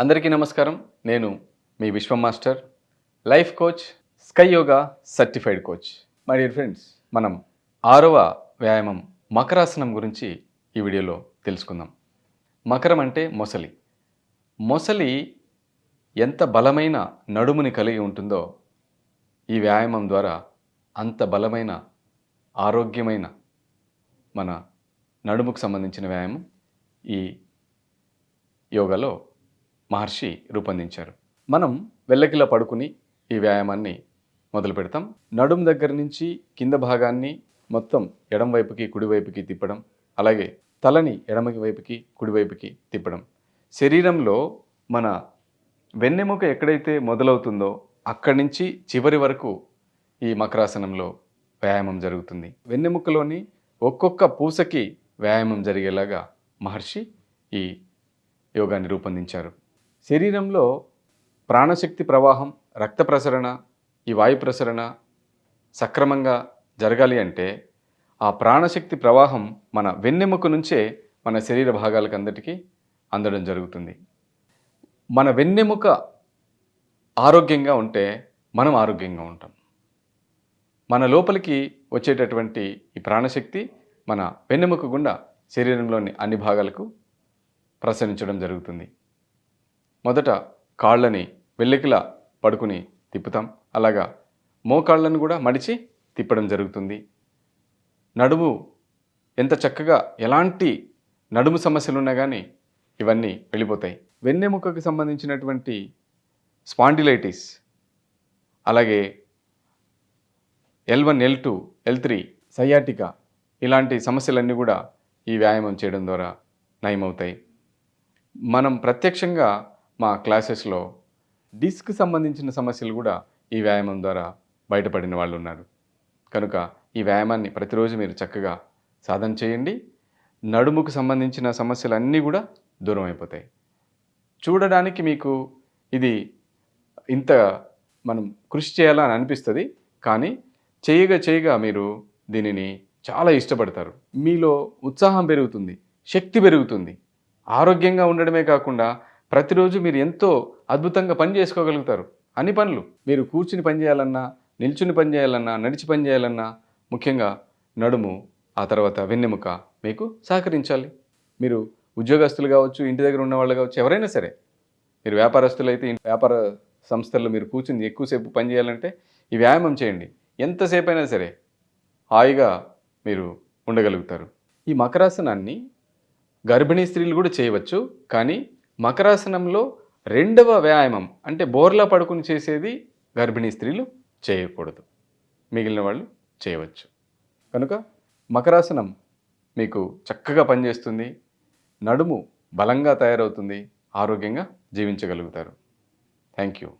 అందరికీ నమస్కారం. నేను మీ Vishwam master life coach sky yoga certified coach. My dear friends మనం ఆరవ వ్యాయామం మకరాసనం గురించి ఈ వీడియోలో తెలుసుకుందాం. మకరం అంటే మొసలి. మొసలి ఎంత బలమైన నడుముని కలిగి ఉంటుందో ఈ వ్యాయామం ద్వారా అంత బలమైన ఆరోగ్యమైన మన నడుముకు సంబంధించిన వ్యాయామం ఈ యోగాలో మహర్షి రూపొందించారు. మనం వెళ్ళకిలా పడుకుని ఈ వ్యాయామాన్ని మొదలు పెడతాం. నడుము దగ్గర నుంచి కింద భాగాన్ని మొత్తం ఎడం వైపుకి కుడివైపుకి తిప్పడం అలాగే తలని ఎడమ వైపుకి కుడివైపుకి తిప్పడం. శరీరంలో మన వెన్నెముక ఎక్కడైతే మొదలవుతుందో అక్కడి నుంచి చివరి వరకు ఈ మకరాసనంలో వ్యాయామం జరుగుతుంది. వెన్నెముకలోని ఒక్కొక్క పూసకి వ్యాయామం జరిగేలాగా మహర్షి ఈ యోగాన్ని రూపొందించారు. శరీరంలో ప్రాణశక్తి ప్రవాహం రక్త ప్రసరణ ఈ వాయు ప్రసరణ సక్రమంగా జరగాలి అంటే ఆ ప్రాణశక్తి ప్రవాహం మన వెన్నెముక నుంచే మన శరీర భాగాలకు అందరికీ అందడం జరుగుతుంది. మన వెన్నెముక ఆరోగ్యంగా ఉంటే మనం ఆరోగ్యంగా ఉంటాం. మన లోపలికి వచ్చేటటువంటి ఈ ప్రాణశక్తి మన వెన్నెముక గుండా శరీరంలోని అన్ని భాగాలకు ప్రసరించడం జరుగుతుంది. మొదట కాళ్ళని వెల్లకిలా పడుకుని తిప్పుతాం. అలాగా మోకాళ్ళను కూడా మడిచి తిప్పడం జరుగుతుంది. నడుము ఎంత చక్కగా ఎలాంటి నడుము సమస్యలు ఉన్నా కానీ ఇవన్నీ వెళ్ళిపోతాయి. వెన్నెముకకు సంబంధించినటువంటి స్పాండిలైటిస్ అలాగే L one L two L three sciatica ఇలాంటి సమస్యలన్నీ కూడా ఈ వ్యాయామం చేయడం ద్వారా నయమవుతాయి. మనం ప్రత్యక్షంగా మా క్లాసెస్లో డిస్క్ సంబంధించిన సమస్యలు కూడా ఈ వ్యాయామం ద్వారా బయటపడిన వాళ్ళు ఉన్నారు. కనుక ఈ వ్యాయామాన్ని ప్రతిరోజు మీరు చక్కగా సాధన చేయండి. నడుముకు సంబంధించిన సమస్యలన్నీ కూడా దూరం అయిపోతాయి. చూడడానికి మీకు ఇది ఇంత మనం కృషి చేయాలని అనిపిస్తుంది. కానీ చేయగా చేయగా మీరు దీనిని చాలా ఇష్టపడతారు. మీలో ఉత్సాహం పెరుగుతుంది. శక్తి పెరుగుతుంది. ఆరోగ్యంగా ఉండడమే కాకుండా ప్రతిరోజు మీరు ఎంతో అద్భుతంగా పని చేసుకోగలుగుతారు. అన్ని పనులు. మీరు కూర్చుని పని చేయాలన్నా నిల్చుని పని చేయాలన్నా నడిచి పని చేయాలన్నా ముఖ్యంగా నడుము ఆ తర్వాత వెన్నెముక మీకు సహకరించాలి. మీరు ఉద్యోగస్తులు కావచ్చు ఇంటి దగ్గర ఉన్న వాళ్ళు కావచ్చు ఎవరైనా సరే మీరు వ్యాపారస్తులు అయితే వ్యాపార సంస్థల్లో మీరు కూర్చుని ఎక్కువసేపు పని చేయాలంటే ఈ వ్యాయామం చేయండి. ఎంతసేపు అయినా సరే హాయిగా మీరు ఉండగలుగుతారు. ఈ మకరాసనాన్ని గర్భిణీ స్త్రీలు కూడా చేయవచ్చు. కానీ మకరాసనంలో రెండవ వ్యాయామం అంటే బోర్లా పడుకుని చేసేది గర్భిణీ స్త్రీలు చేయకూడదు. మిగిలిన వాళ్ళు చేయవచ్చు. కనుక మకరాసనం మీకు చక్కగా పనిచేస్తుంది. నడుము బలంగా తయారవుతుంది. ఆరోగ్యంగా జీవించగలుగుతారు. Thank you.